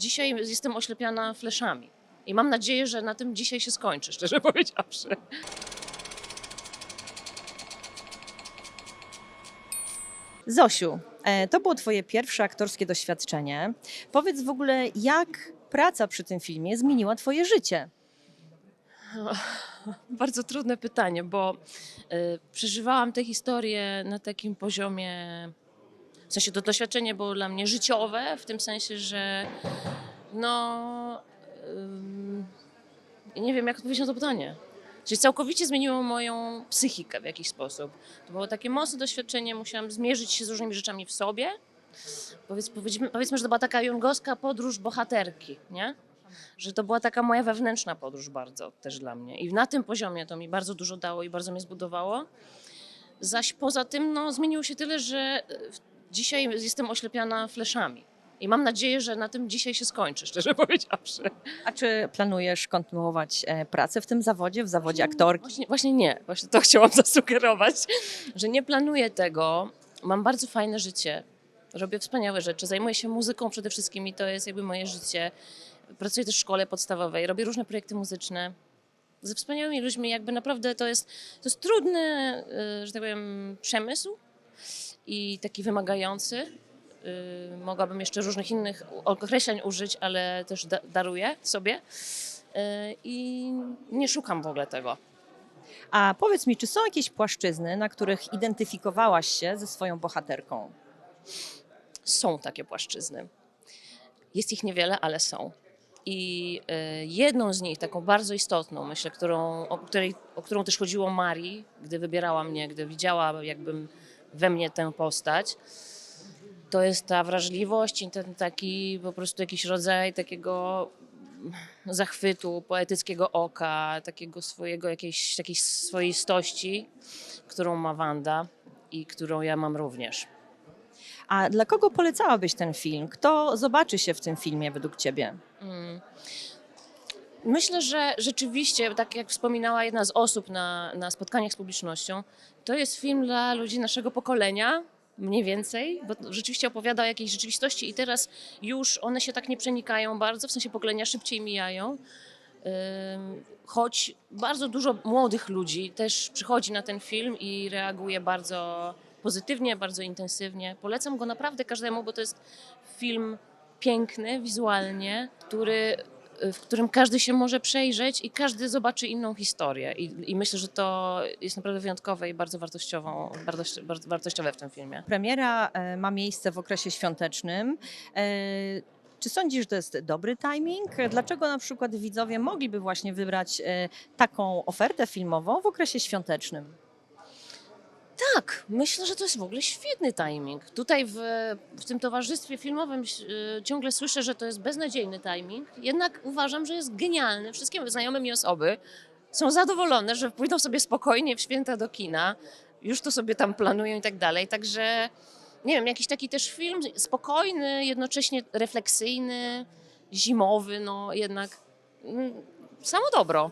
dzisiaj jestem oślepiana fleszami. I mam nadzieję, że na tym dzisiaj się skończy, szczerze powiedziawszy. Zosiu, e, to było Twoje pierwsze aktorskie doświadczenie. Powiedz w ogóle, jak praca przy tym filmie zmieniła Twoje życie? Bardzo trudne pytanie, bo y, przeżywałam tę historię na takim poziomie. W sensie to doświadczenie było dla mnie życiowe, w tym sensie, że no. ym, nie wiem, jak odpowiedzieć na to pytanie. Czyli całkowicie zmieniło moją psychikę w jakiś sposób. To było takie mocne doświadczenie, musiałam zmierzyć się z różnymi rzeczami w sobie. Powiedz, powiedzmy, powiedzmy, że to była taka jungowska podróż bohaterki, nie? że to była taka moja wewnętrzna podróż bardzo też dla mnie. I na tym poziomie to mi bardzo dużo dało i bardzo mnie zbudowało. Zaś poza tym no, zmieniło się tyle, że dzisiaj jestem oślepiana fleszami. I mam nadzieję, że na tym dzisiaj się skończy, szczerze powiedziawszy. A czy planujesz kontynuować e, pracę w tym zawodzie, w zawodzie aktorki? Właśnie, właśnie nie, właśnie to chciałam zasugerować, że nie planuję tego. Mam bardzo fajne życie. Robię wspaniałe rzeczy. Zajmuję się muzyką przede wszystkim i to jest jakby moje życie. Pracuję też w szkole podstawowej, robię różne projekty muzyczne ze wspaniałymi ludźmi. Jakby naprawdę to jest, to jest trudny, y, że tak powiem, przemysł i taki wymagający. Y, Mogłabym jeszcze różnych innych określeń użyć, ale też da- daruję sobie. Y, I nie szukam w ogóle tego. A powiedz mi, czy są jakieś płaszczyzny, na których identyfikowałaś się ze swoją bohaterką? są takie płaszczyzny. Jest ich niewiele, ale są. I y, jedną z nich, taką bardzo istotną, myślę, którą, o, której, o którą też chodziło Marii, gdy wybierała mnie, gdy widziała jakbym we mnie tę postać, to jest ta wrażliwość i ten taki po prostu jakiś rodzaj takiego zachwytu, poetyckiego oka, takiego swojego, jakiejś, jakiejś swoistości, którą ma Wanda i którą ja mam również. A dla kogo polecałabyś ten film? Kto zobaczy się w tym filmie według Ciebie? Mm. Myślę, że rzeczywiście, tak jak wspominała jedna z osób na, na spotkaniach z publicznością, to jest film dla ludzi naszego pokolenia, mniej więcej, bo rzeczywiście opowiada o jakiejś rzeczywistości i teraz już one się tak nie przenikają bardzo, w sensie pokolenia szybciej mijają. Choć bardzo dużo młodych ludzi też przychodzi na ten film i reaguje bardzo pozytywnie, bardzo intensywnie. Polecam go naprawdę każdemu, bo to jest film piękny wizualnie, który, w którym każdy się może przejrzeć i każdy zobaczy inną historię. I, i myślę, że to jest naprawdę wyjątkowe i bardzo bardzo wartościowe w tym filmie. Premiera e, ma miejsce w okresie świątecznym. E, Czy sądzisz, że to jest dobry timing? Dlaczego na przykład widzowie mogliby właśnie wybrać e, taką ofertę filmową w okresie świątecznym? Tak, myślę, że to jest w ogóle świetny timing. Tutaj w, w tym towarzystwie filmowym y, ciągle słyszę, że to jest beznadziejny timing. Jednak uważam, że jest genialny. Wszystkie znajome mi osoby są zadowolone, że pójdą sobie spokojnie w święta do kina. Już to sobie tam planują i tak dalej. Także nie wiem, jakiś taki też film spokojny, jednocześnie refleksyjny, zimowy, no jednak mm, samo dobro.